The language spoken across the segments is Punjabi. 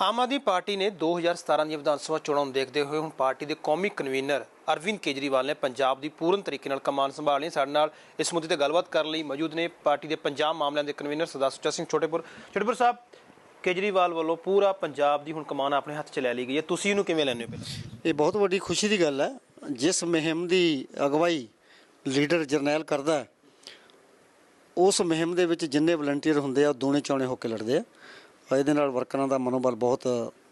ਆਮ ਆਦਮੀ ਪਾਰਟੀ ਨੇ 2017 ਦੀਆਂ ਵਿਧਾਨ ਸਭਾ ਚੋਣਾਂ ਨੂੰ ਦੇਖਦੇ ਹੋਏ ਹੁਣ ਪਾਰਟੀ ਦੇ ਕੌਮੀ ਕਨਵੀਨਰ ਅਰਵਿੰਦ ਕੇਜਰੀਵਾਲ ਨੇ ਪੰਜਾਬ ਦੀ ਪੂਰਨ ਤਰੀਕੇ ਨਾਲ ਕਮਾਨ ਸੰਭਾਲ ਲਈ ਸਾਡੇ ਨਾਲ ਇਸ ਮੁੱਦੇ ਤੇ ਗੱਲਬਾਤ ਕਰਨ ਲਈ ਮੌਜੂਦ ਨੇ। ਪਾਰਟੀ ਦੇ ਪੰਜਾਬ ਮਾਮਲਿਆਂ ਦੇ ਕਨਵੀਨਰ ਸਰਦਾਰ ਸੁੱਚਾ ਸਿੰਘ ਛੋਟੇਪੁਰ। ਛੋਟੇਪੁਰ ਸਾਹਿਬ, ਕੇਜਰੀਵਾਲ ਵੱਲੋਂ ਪੂਰਾ ਪੰਜਾਬ ਦੀ ਹੁਣ ਕਮਾਨ ਆਪਣੇ ਹੱਥ 'ਚ ਲੈ ਲਈ ਗਈ ਹੈ। ਤੁਸੀਂ ਇਹਨੂੰ ਕਿਵੇਂ ਲੈਂਦੇ ਹੋ ਇਹ ਬਹੁਤ ਵੱਡੀ ਖੁਸ਼ੀ ਦੀ ਗੱਲ ਹੈ। ਜਿਸ ਮੁਹਿੰਮ ਦੀ ਅਗਵਾਈ ਲੀਡਰ ਜਰਨੈਲ ਕਰਦਾ ਉਸ ਮੁਹਿੰਮ ਦੇ ਵਿੱਚ ਜਿੰਨੇ ਵਲੰਟੀਅਰ ਹੁੰਦੇ ਆ, ਉਹ ਦੋਨੇ ਚੌਣੇ ਹੋ ਕੇ ਲੜਦੇ ਆ। ਇਹਦੇ ਨਾਲ ਵਰਕਰਾਂ ਦਾ ਮਨੋਬਲ ਬਹੁਤ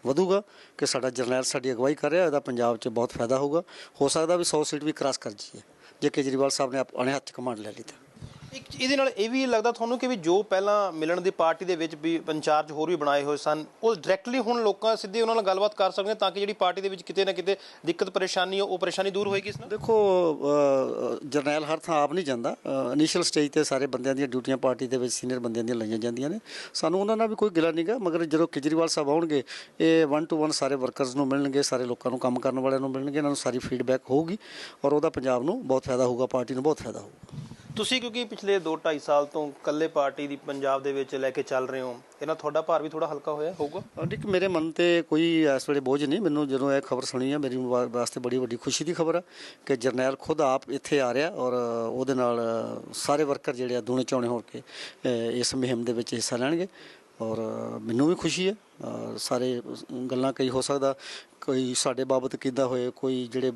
ਵਧੂਗਾ ਕਿ ਸਾਡਾ ਜਰਨੈਲ ਸਾਡੀ ਅਗਵਾਈ ਕਰ ਰਿਹਾ, ਇਹਦਾ ਪੰਜਾਬ 'ਚ ਬਹੁਤ ਫਾਇਦਾ ਹੋਊਗਾ। ਹੋ ਸਕਦਾ ਵੀ 100 ਸੀਟ ਵੀ ਕ੍ਰਾਸ ਕਰ ਜਾਈਏ, ਜੇ ਕੇਜਰੀਵਾਲ ਸਾਹਿਬ ਨੇ ਆਪਣੇ ਹੱਥ 'ਚ ਕਮਾਂਡ ਲੈ ਲਈ ਤਾਂ। ਇੱਕ ਇਹਦੇ ਨਾਲ ਇਹ ਵੀ ਲੱਗਦਾ ਤੁਹਾਨੂੰ ਕਿ ਵੀ ਜੋ ਪਹਿਲਾਂ ਮਿਲਣ ਦੀ ਪਾਰਟੀ ਦੇ ਵਿੱਚ ਵੀ ਇੰਚਾਰਜ ਹੋਰ ਵੀ ਬਣਾਏ ਹੋਏ ਸਨ, ਉਹ ਡਾਇਰੈਕਟਲੀ ਹੁਣ ਲੋਕਾਂ ਸਿੱਧੇ ਉਹਨਾਂ ਨਾਲ ਗੱਲਬਾਤ ਕਰ ਸਕਦੇ ਤਾਂ ਕਿ ਜਿਹੜੀ ਪਾਰਟੀ ਦੇ ਵਿੱਚ ਕਿਤੇ ਨਾ ਕਿਤੇ ਦਿੱਕਤ, ਪਰੇਸ਼ਾਨੀ, ਉਹ ਪਰੇਸ਼ਾਨੀ ਦੂਰ ਹੋਏਗੀ ਇਸ ਨਾਲ? ਦੇਖੋ ਜਰਨੈਲ ਹਰ ਥਾਂ ਆਪ ਨਹੀਂ ਜਾਂਦਾ। ਇਨੀਸ਼ੀਅਲ ਸਟੇਜ ਤੇ ਸਾਰੇ ਬੰਦਿਆਂ ਦੀਆਂ ਡਿਊਟੀਆਂ ਪਾਰਟੀ ਦੇ ਵਿੱਚ ਸੀਨੀਅਰ ਬੰਦਿਆਂ ਦੀਆਂ ਲਈਆਂ ਜਾਂਦੀਆਂ ਨੇ। ਸਾਨੂੰ ਉਹਨਾਂ ਨਾਲ ਵੀ ਕੋਈ ਗਿਲਾ ਨਹੀਂਗਾ ਮਗਰ ਜਦੋਂ ਕੇਜਰੀਵਾਲ ਸਾਹਿਬ ਆਉਣਗੇ, ਇਹ 1 ਟੂ 1 ਸਾਰੇ ਵਰਕਰਸ ਨੂੰ ਮਿਲਣਗੇ, ਸਾਰੇ ਲੋਕਾਂ ਨੂੰ ਕੰਮ ਕਰਨ ਵਾਲਿਆਂ ਨੂੰ ਮਿਲਣਗੇ, ਇਹਨਾਂ ਨੂੰ ਸਾਰੀ ਫੀਡਬੈਕ ਹੋਊਗੀ ਔਰ ਉਹਦਾ ਪੰਜਾਬ ਨੂੰ ਬਹੁਤ ਫਾਇਦਾ ਹੋਊਗਾ, ਪਾਰਟੀ ਨੂੰ ਬਹੁਤ ਫਾਇਦਾ ਹੋਊਗਾ। ਤੁਸੀਂ ਕਿਉਂਕਿ ਪਿਛਲੇ 2.5 ਸਾਲ ਤੋਂ ਇਕੱਲੇ ਪਾਰਟੀ ਦੀ ਪੰਜਾਬ ਦੇ ਵਿੱਚ ਲੈ ਕੇ ਚੱਲ ਰਹੇ ਹੋ, ਇਹਨਾਂ ਤੁਹਾਡਾ ਭਾਰ ਵੀ ਥੋੜਾ ਹਲਕਾ ਹੋਇਆ ਹੋਊਗਾ? ਅਡਿਕ ਮੇਰੇ ਮਨ ਤੇ ਕੋਈ ਇਸ ਵੇਲੇ ਬੋਝ ਨਹੀਂ, ਮੈਨੂੰ ਜਦੋਂ ਇਹ ਖਬਰ ਸੁਣੀ ਹੈ ਮੇਰੀ ਵਾਸਤੇ ਬੜੀ ਵੱਡੀ ਖੁਸ਼ੀ ਦੀ ਖਬਰ ਹੈ ਕਿ ਜਰਨੈਲ ਖੁਦ ਆਪ ਇੱਥੇ ਆ ਰਿਹਾ ਔਰ ਉਹਦੇ ਨਾਲ ਸਾਰੇ ਵਰਕਰ ਜਿਹੜੇ ਆ ਦੂਣੇ ਚੌਣੇ ਹੋ ਕੇ ਇਸ ਮੁਹਿੰਮ ਦੇ ਵਿੱਚ ਹਿੱਸਾ ਲੈਣਗੇ। ਔਰ ਮੈਨੂੰ ਵੀ ਖੁਸ਼ੀ ਹੈ। ਸਾਰੇ ਗੱਲਾਂ ਕਈ ਹੋ ਸਕਦਾ ਕੋਈ ਸਾਡੇ ਬਾਬਤ ਕਹਿੰਦਾ ਹੋਏ ਕੋਈ ਜਿਹੜੇ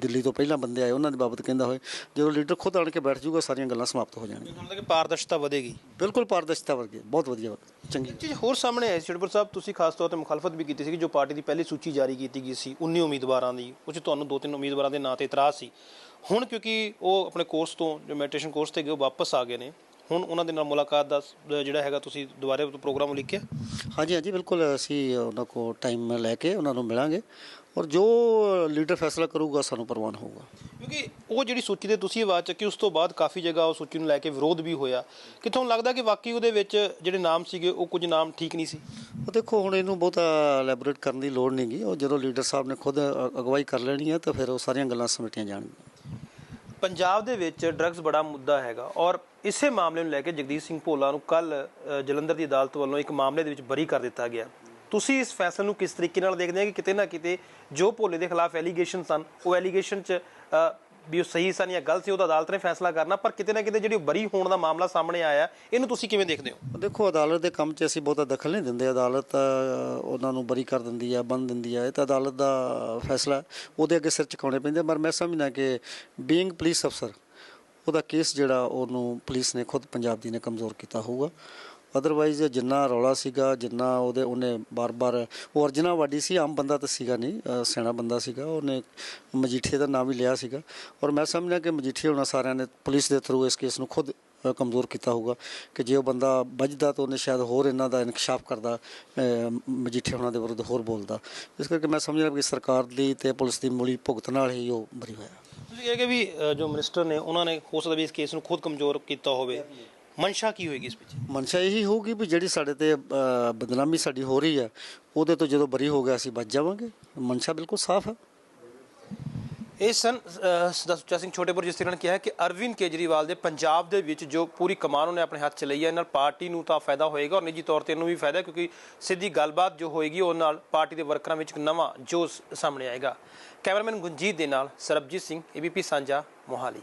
ਦਿੱਲੀ ਤੋਂ ਪਹਿਲਾਂ ਬੰਦੇ ਆਏ ਉਹਨਾਂ ਦੇ ਬਾਬਤ ਕਹਿੰਦਾ ਹੋਏ। ਜਦੋਂ ਲੀਡਰ ਖੁਦ ਆਣ ਕੇ ਬੈਠ ਜਾਊਗਾ ਸਾਰੀਆਂ ਗੱਲਾਂ ਸਮਾਪਤ ਹੋ ਜਾਣਗੀਆਂ। ਮੈਨੂੰ ਲੱਗਦਾ ਕਿ ਪਾਰਦਰਸ਼ਤਾ ਵਧੇਗੀ? ਬਿਲਕੁਲ ਪਾਰਦਰਸ਼ਤਾ ਵਰਗੀ ਬਹੁਤ ਵਧੀਆ ਚੰਗੀ। ਚੀਜ਼ ਹੋਰ ਸਾਹਮਣੇ ਆਈ ਛੜਪੁਰ ਸਾਹਿਬ ਤੁਸੀਂ ਖਾਸ ਤੌਰ ਤੇ ਮੁਖਾਲਫਤ ਵੀ ਕੀਤੀ ਸੀ ਕਿ ਜੋ ਪਾਰਟੀ ਦੀ ਪਹਿਲੀ ਸੂਚੀ ਜਾਰੀ ਕੀਤੀ ਗਈ ਸੀ 19 ਉਮੀਦਵਾਰਾਂ ਦੀ ਉਹ 'ਚ ਤੁਹਾਨੂੰ ਦੋ ਤਿੰਨ ਉਮੀਦਵਾਰਾਂ ਦੇ ਨਾਂ ਤੇ ਇਤਰਾਜ਼ ਸੀ। ਹੁਣ ਕਿਉਂਕਿ ਉਹ ਆਪਣੇ ਕੋਰਸ ਤੋਂ ਜੋ ਮੈਡੀਟੇਸ਼ਨ ਕੋਰਸ ਤੇ ਗਏ ਉਹ ਵਾਪਸ ਆ ਗਏ ਨੇ। ਹੁਣ ਉਹਨਾਂ ਦੇ ਨਾਲ ਮੁਲਾਕਾਤ ਦਾ ਜਿਹੜਾ ਹੈਗਾ ਤੁਸੀਂ ਦੁਬਾਰੇ ਪ੍ਰੋਗਰਾਮ ਲਿਖਿਆ ਹਾਂਜੀ ਹਾਂਜੀ ਬਿਲਕੁਲ ਅਸੀਂ ਉਹਨਾਂ ਕੋ ਟਾਈਮ ਲੈ ਕੇ ਉਹਨਾਂ ਨੂੰ ਮਿਲਾਂਗੇ ਔਰ ਜੋ ਲੀਡਰ ਫੈਸਲਾ ਕਰੂਗਾ ਸਾਨੂੰ ਪ੍ਰਵਾਨ ਹੋਊਗਾ। ਕਿਉਂਕਿ ਉਹ ਜਿਹੜੀ ਸੂਚੀ ਤੇ ਤੁਸੀਂ ਆਵਾਜ਼ ਚੱਕੀ ਉਸ ਤੋਂ ਬਾਅਦ ਕਾਫੀ ਜਗ੍ਹਾ ਉਹ ਸੂਚੀ ਨੂੰ ਲੈ ਕੇ ਵਿਰੋਧ ਵੀ ਹੋਇਆ। ਕਿ ਤੁਹਾਨੂੰ ਲੱਗਦਾ ਕਿ ਵਾਕਈ ਉਹਦੇ ਵਿੱਚ ਜਿਹੜੇ ਨਾਮ ਸੀਗੇ ਉਹ ਕੁਝ ਨਾਮ ਠੀਕ ਨਹੀਂ ਸੀ? ਉਹ ਦੇਖੋ ਹੁਣ ਇਹਨੂੰ ਬਹੁਤਾ ਐਲੈਬੋਰੇਟ ਕਰਨ ਦੀ ਲੋੜ ਨਹੀਂਗੀ ਉਹ ਜਦੋਂ ਲੀਡਰ ਸਾਹਿਬ ਨੇ ਖੁਦ ਅਗਵਾਈ ਕਰ ਲੈਣੀ ਹੈ ਤਾਂ ਫਿਰ ਉਹ ਸਾਰੀਆਂ ਗੱਲਾਂ ਸਮੇਟੀਆਂ ਜਾਣਗੀਆਂ। ਪੰਜਾਬ ਦੇ ਵਿੱਚ ਡਰੱਗਸ ਬੜਾ ਮੁੱਦਾ ਹੈਗਾ ਔਰ ਇਸੇ ਮਾਮਲੇ ਨੂੰ ਲੈ ਕੇ ਜਗਦੀਸ਼ ਸਿੰਘ ਭੋਲਾ ਨੂੰ ਕੱਲ ਜਲੰਧਰ ਦੀ ਅਦਾਲਤ ਵੱਲੋਂ ਇੱਕ ਮਾਮਲੇ ਦੇ ਵਿੱਚ ਬਰੀ ਕਰ ਦਿੱਤਾ ਗਿਆ। ਤੁਸੀਂ ਇਸ ਫੈਸਲੇ ਨੂੰ ਕਿਸ ਤਰੀਕੇ ਨਾਲ ਦੇਖਦੇ ਹੋ ਕਿ ਕਿਤੇ ਨਾ ਕਿਤੇ ਜੋ ਭੋਲੇ ਦੇ ਖਿਲਾਫ ਐਲੀਗੇਸ਼ਨ ਸਨ, ਉਹ ਐਲੀਗੇਸ਼ਨ 'ਚ ਵੀ ਉਹ ਸਹੀ ਸਨ ਜਾਂ ਗਲਤ ਸੀ, ਉਹਦਾ ਅਦਾਲਤ ਨੇ ਫੈਸਲਾ ਕਰਨਾ, ਪਰ ਕਿਤੇ ਨਾ ਕਿਤੇ ਜਿਹੜੀ ਬਰੀ ਹੋਣ ਦਾ ਮਾਮਲਾ ਸਾਹਮਣੇ ਆਇਆ, ਇਹਨੂੰ ਤੁਸੀਂ ਕਿਵੇਂ ਦੇਖਦੇ ਹੋ? ਦੇਖੋ, ਅਦਾਲਤ ਦੇ ਕੰਮ 'ਚ ਅਸੀਂ ਬਹੁਤਾ ਦਖਲ ਨਹੀਂ ਦਿੰਦੇ। ਅਦਾਲਤ ਉਹਨਾਂ ਨੂੰ ਬਰੀ ਕਰ ਦਿੰਦੀ ਹੈ ਬੰਦ ਦਿੰਦੀ ਹੈ ਇਹ ਤਾਂ ਅਦਾਲਤ ਦਾ ਫੈਸਲਾ ਉਹਦੇ ਅੱਗੇ ਸਿਰ ਚੁਕਾਉਣੇ ਪੈਂਦੇ ਪਰ ਮੈਂ ਸਮਝਣਾ ਕਿ ਬੀਇੰਗ ਪੁਲਿਸ ਅਫਸਰ ਉਹਦਾ ਕੇਸ ਜਿਹੜਾ, ਉਹਨੂੰ ਪੁਲਿਸ ਨੇ ਖੁਦ ਪੰਜਾਬ ਦੀ ਨੇ ਕਮਜ਼ੋਰ ਕੀਤਾ ਹੋਊਗਾ। ਅਦਰਵਾਈਜ਼ ਜਿੰਨਾ ਰੌਲਾ ਸੀਗਾ ਜਿੰਨਾ ਉਹਦੇ ਉਹਨੇ ਬਾਰ-ਬਾਰ ਉਹ ਅਰਜਨਾ ਵਾਡੀ ਸੀ ਆਮ ਬੰਦਾ ਤਾਂ ਸੀਗਾ ਨਹੀਂ ਅ, ਸਿਆਣਾ ਬੰਦਾ ਸੀਗਾ ਉਹਨੇ ਮਜੀਠੀਏ ਦਾ ਨਾਮ ਵੀ ਲਿਆ ਸੀਗਾ। ਔਰ ਮੈਂ ਸਮਝਦਾ ਕਿ ਮਜੀਠੀਏ ਉਹਨਾਂ ਸਾਰਿਆਂ ਨੇ ਪੁਲਿਸ ਦੇ ਥਰੂ ਇਸ ਕੇਸ ਨੂੰ ਖੁਦ ਕਮਜ਼ੋਰ ਕੀਤਾ ਹੋਊਗਾ ਕਿ ਜੇ ਉਹ ਬੰਦਾ ਵੱਜਦਾ ਤਾਂ ਉਹਨੇ ਸ਼ਾਇਦ ਹੋਰ ਇਹਨਾਂ ਦਾ ਇਨਕਸ਼ਾਫ ਕਰਦਾ ਮਜੀਠੇ ਮਜੀਠੀਆ ਉਹਨਾਂ ਦੇ ਵਿਰੁੱਧ ਹੋਰ ਬੋਲਦਾ। ਇਸ ਕਰਕੇ ਮੈਂ ਸਮਝਦਾ ਕਿ ਸਰਕਾਰ ਦੀ ਤੇ ਪੁਲਿਸ ਦੀ ਮੂਲੀ ਭੁਗਤ ਨਾਲ ਹੀ ਉਹ ਬਰੀ ਹੋਇਆ। ਤੁਸੀਂ ਇਹ ਕਿ ਵੀ ਜੋ ਮਿਨਿਸਟਰ ਨੇ ਉਹਨਾਂ ਨੇ ਹੋ ਸਕਦਾ ਵੀ ਇਸ ਕੇਸ ਨੂੰ ਖੁਦ ਕਮਜ਼ੋਰ ਕੀਤਾ ਹੋਵੇ। ਮਨਸ਼ਾ ਕੀ ਹੋਏਗੀ ਇਸ ਪਿੱਛੇ ਮਨਸ਼ਾ ਇਹੀ ਹੋਊਗੀ ਵੀ ਜਿਹੜੀ ਸਾਡੇ ਤੇ ਅ, ਬਦਨਾਮੀ ਸਾਡੀ ਹੋ ਰਹੀ ਹੈ ਉਹਦੇ ਤੋਂ ਜਦੋਂ ਬਰੀ ਹੋ ਗਿਆ ਅਸੀਂ ਬਚ ਜਾਵਾਂਗੇ। ਮਨਸ਼ਾ ਬਿਲਕੁਲ ਸਾਫ਼ ਹੈ ਇਹ ਸਨ ਅਹ, ਸਰਦਾਰ ਸੁੱਚਾ ਸਿੰਘ ਛੋਟੇਪੁਰ ਜਿਸ ਤਰ੍ਹਾਂ ਨੇ ਕਿਹਾ ਹੈ ਕਿ ਅਰਵਿੰਦ ਕੇਜਰੀਵਾਲ ਦੇ ਪੰਜਾਬ ਦੇ ਵਿੱਚ ਜੋ ਪੂਰੀ ਕਮਾਨ ਉਹਨੇ ਆਪਣੇ ਹੱਥ 'ਚ ਲਈ ਹੈ ਇਹ ਨਾਲ ਪਾਰਟੀ ਨੂੰ ਤਾਂ ਫਾਇਦਾ ਹੋਏਗਾ ਔਰ ਨਿੱਜੀ ਤੌਰ ਤੇ ਇਹਨੂੰ ਵੀ ਫਾਇਦਾ ਹੈ ਕਿਉਂਕਿ ਸਿੱਧੀ ਗੱਲਬਾਤ ਜੋ ਹੋਏਗੀ ਉਹ ਨਾਲ ਪਾਰਟੀ ਦੇ ਵਰਕਰਾਂ ਵਿੱਚ ਇੱਕ ਨਵਾਂ ਜੋਸ਼ ਸਾਹਮਣੇ ਆਏਗਾ। ਕੈਮਰਾਮੈਨ ਗੁੰਜੀਤ ਦੇ ਨਾਲ ਸਰਬਜੀਤ ਸਿੰਘ ਏਬੀਪੀ ਸਾਂਝਾ ਮੋਹਾਲੀ।